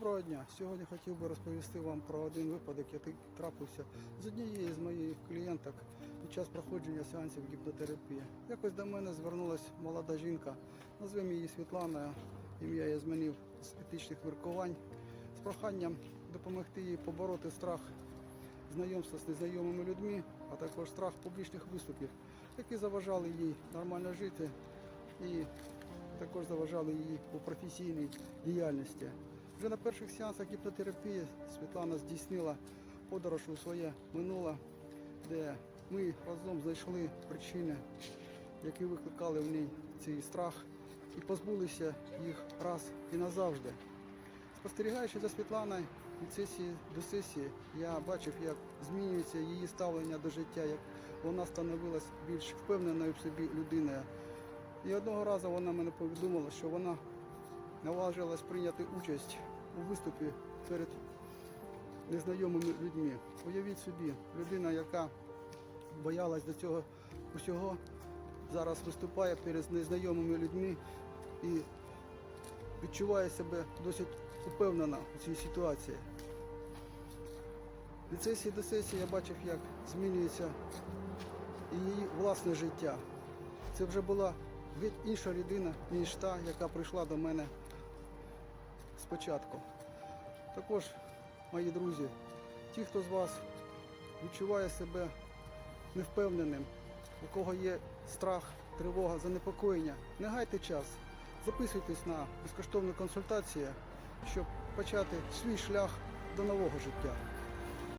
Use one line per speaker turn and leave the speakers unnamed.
Доброго дня! Сьогодні хотів би розповісти вам про один випадок, який трапився з однією з моїх клієнток під час проходження сеансів гіпнотерапії. Якось до мене звернулася молода жінка, назвемо її Світланою, ім'я я змінив з етичних міркувань, з проханням допомогти їй побороти страх знайомства з незнайомими людьми, а також страх публічних виступів, які заважали їй нормально жити і також заважали їй у професійній діяльності. Вже на перших сеансах гіпнотерапії Світлана здійснила подорож у своє минуле, де ми разом знайшли причини, які викликали в ній цей страх, і позбулися їх раз і назавжди. Спостерігаючи за Світланою від сесії до сесії, я бачив, як змінюється її ставлення до життя, як вона становилась більш впевненою в собі людиною. І одного разу вона мене повідомила, що вона наважилась прийняти участь у виступі перед незнайомими людьми. Уявіть собі, людина, яка боялась до цього усього, зараз виступає перед незнайомими людьми і відчуває себе досить упевнено у цій ситуації. Від сесії до сесії я бачив, як змінюється її власне життя. Це вже була геть інша людина, ніж та, яка прийшла до мене спочатку. Також, мої друзі, ті, хто з вас відчуває себе невпевненим, у кого є страх, тривога, занепокоєння, не гайте час, записуйтесь на безкоштовну консультацію, щоб почати свій шлях до нового життя.